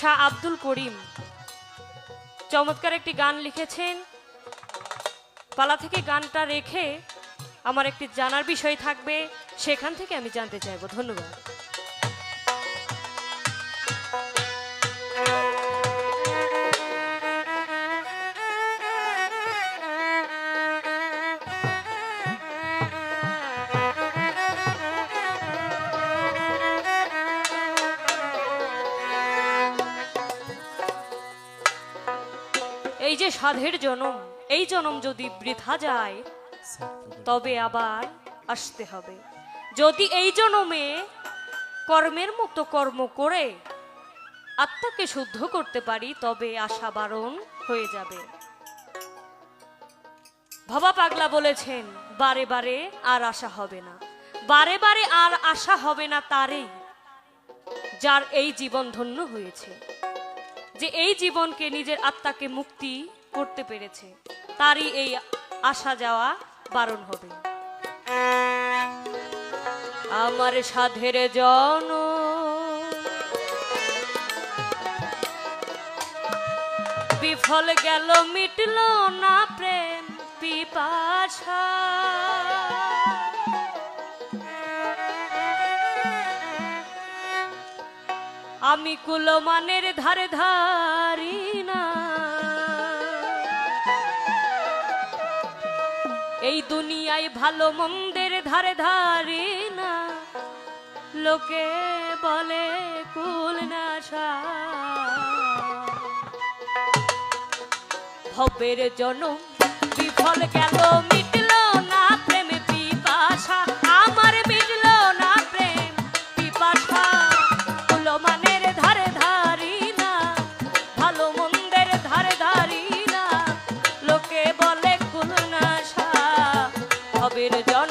শাহ আব্দুল করিম। চমৎকার একটি গান লিখেছেন। পালা থেকে গানটা রেখে আমার একটি জানার বিষয় থাকবে। সেখান থেকে আমি জানতে চাইব। ধন্যবাদ। সাধের জনম, এই জনম যদি বৃথা যায়, তবে আবার আসতে হবে। যদি এই জনমে কর্মের মতো কর্ম করে আত্মাকে শুদ্ধ করতে পারি, তবে আশা বারণ হয়ে যাবে। ভবা পাগলা বলেছেন, বারে বারে আর আশা হবে না। বারে বারে আর আশা হবে না তারই যার এই জীবন ধন্য হয়েছে। যে এই জীবনকে নিজের আত্মাকে মুক্তি করতে পেরেছে। তারই এই আসা যাওয়া বারণ হবে। আমার সাধের জন, বিফল গেল, মিটল না প্রেম, পিপাসা। আমি কুলমানের ধারে ধারি না। এই দুনিয়ায় ভালো মন্দের ধারে ধারে না। লোকে বলে, কুল নাশা। ভবের জনম, বিফল গেল মিটল ভবের জনম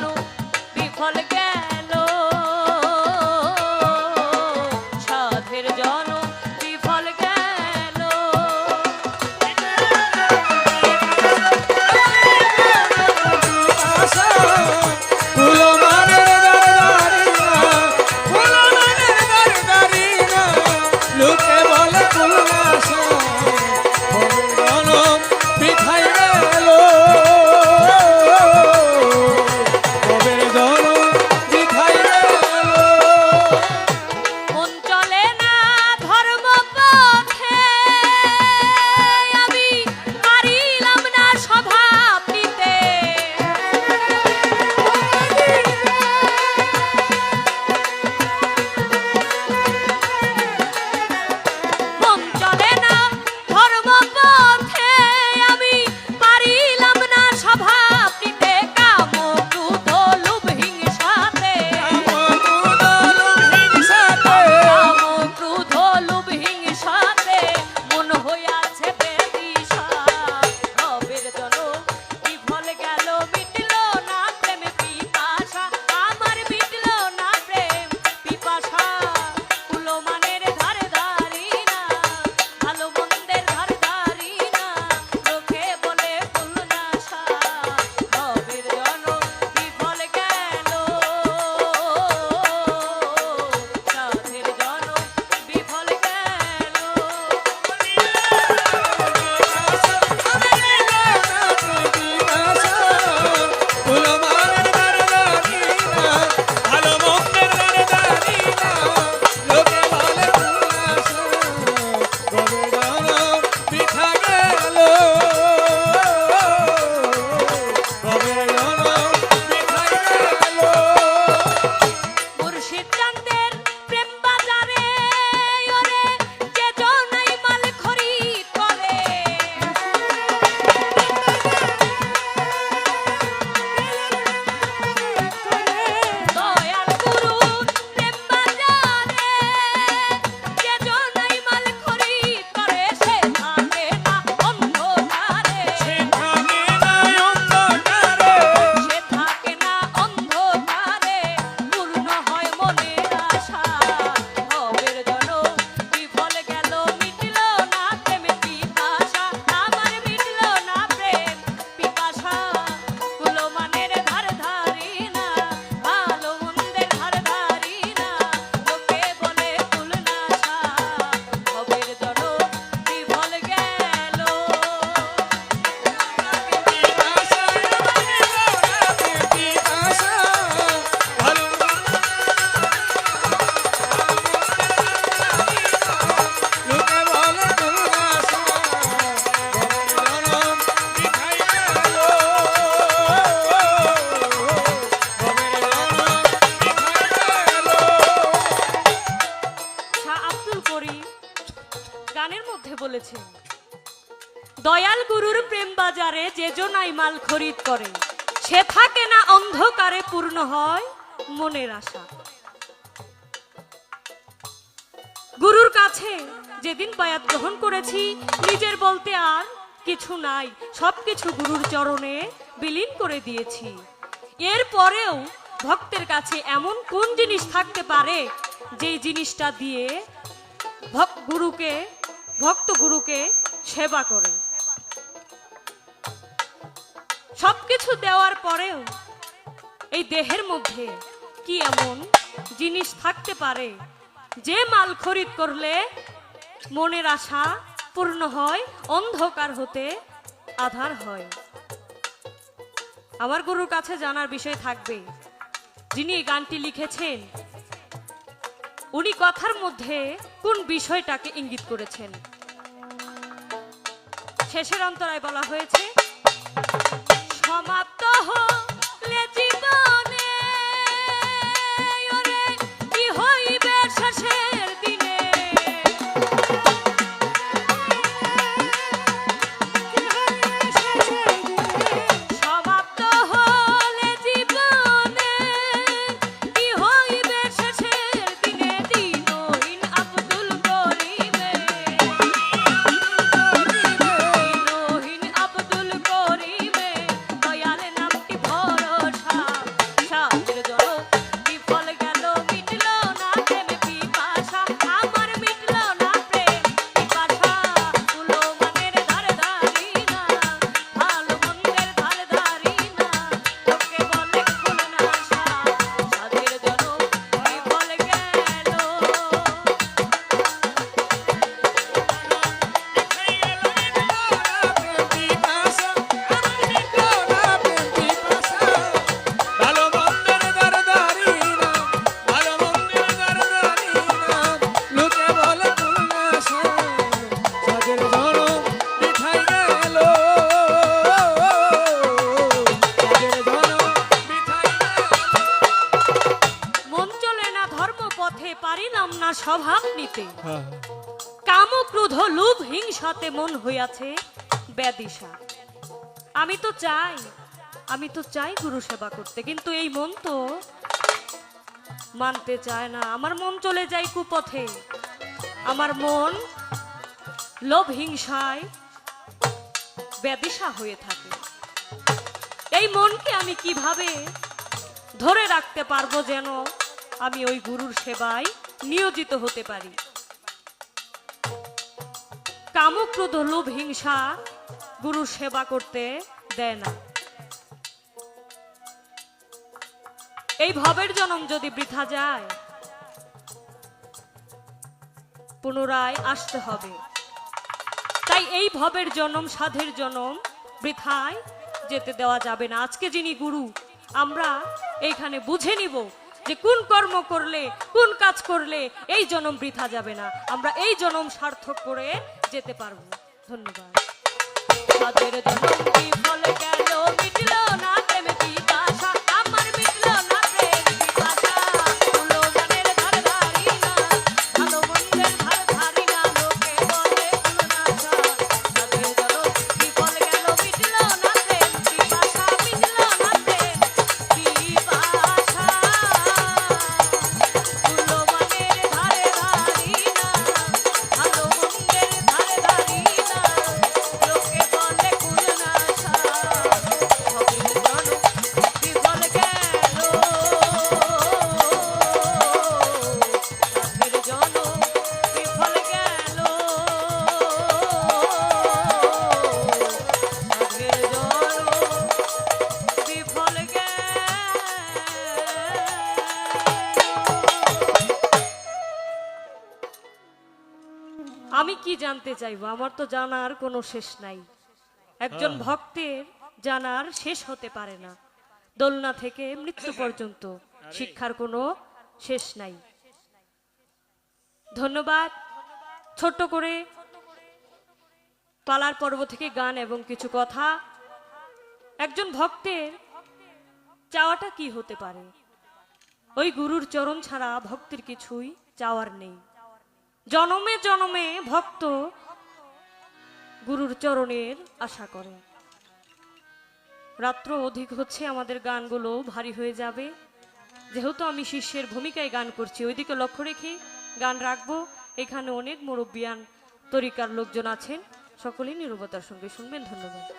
বলেছেন, দয়াল গুরুর প্রেম বাজারে যে জনাই মাল খরিদ করে, সে থাকে না অন্ধকারে পূর্ণ হয় মনের আশা। গুরুর কাছে যেদিন বায়াত গ্রহণ করেছি, নিজের বলতে আর কিছু নাই, সবকিছু গুরুর চরণে বিলীন করে দিয়েছি। এর পরেও ভক্তের কাছে এমন কোন জিনিস থাকতে পারে, যেই জিনিসটা দিয়ে ভক- গুরুকে ভক্ত গুরুকে সেবা করে। সবকিছু দেওয়ার পরেও এই দেহের মধ্যে কি এমন জিনিস থাকতে পারে যে মাল খরিদ করলে মনের আশা পূর্ণ হয়, অন্ধকার হতে আধার হয়? আমার গুরুর কাছে জানার বিষয় থাকবে। যিনি গানটি লিখেছেন উনি কথার মধ্যে কোন বিষয়টাকে ইঙ্গিত করেছেন? শেষের অন্তরায় বলা হয়েছে সমাপ্ত হলে স্বভাব নিতে। গেল কাম ক্রোধ লোভ হিংসাতে মন হইয়াছে ব্যাদিশা। আমি তো চাই আমি তো চাই গুরু সেবা করতে কিন্তু এই মন তো মানতে চায় না। আমার মন চলে যায় কুপথে। আমার মন লোভ হিংসায় ব্যাদিশা হয়ে থাকে। এই মনকে আমি কীভাবে ধরে রাখতে পারব যেন আমি ওই গুরুর সেবায় নিয়োজিত হতে পারি। কামক্রোধ লোভ হিংসা গুরুর সেবা করতে দেয় না। এই ভবের জনম যদি বৃথা যায়, পুনরায় আসতে হবে। তাই এই ভবের জনম, সাধের জনম বৃথায় যেতে দেওয়া যাবে না। আজকে যিনি গুরু, আমরা এইখানে বুঝে নিব যে কোন কর্ম করলে, কোন কাজ করলে এই জনম বৃথা যাবে না। আমরা এই জনম সার্থক করে যেতে পারব। ধন্যবাদ। না। জানতে চাইব আমার তো জানার কোনো শেষ নাই। একজন ভক্তের জানার শেষ হতে পারে না। দোলনা থেকে মৃত্যু পর্যন্ত শিক্ষার কোনো শেষ নাই। ধন্যবাদ। ছোট্ট করে পালার পর্ব থেকে গান এবং কিছু কথা। একজন ভক্তের চাওয়াটা কি হতে পারে? ওই গুরুর চরণ ছাড়া ভক্তের কিছুই চাওয়ার নেই। জনমে জনমে ভক্ত গুরুর চরণের আশা করে। রাত্র অধিক হচ্ছে, আমাদের গানগুলো ভারী হয়ে যাবে। যেহেতু আমি শিষ্যের ভূমিকায় গান করছি, ওইদিকে লক্ষ্য রেখে গান রাখব। এখানে অনেক মুরব্বিয়ান, তরিকার লোকজন আছেন। সকলেই নিরবতার সঙ্গে শুনবেন। ধন্যবাদ।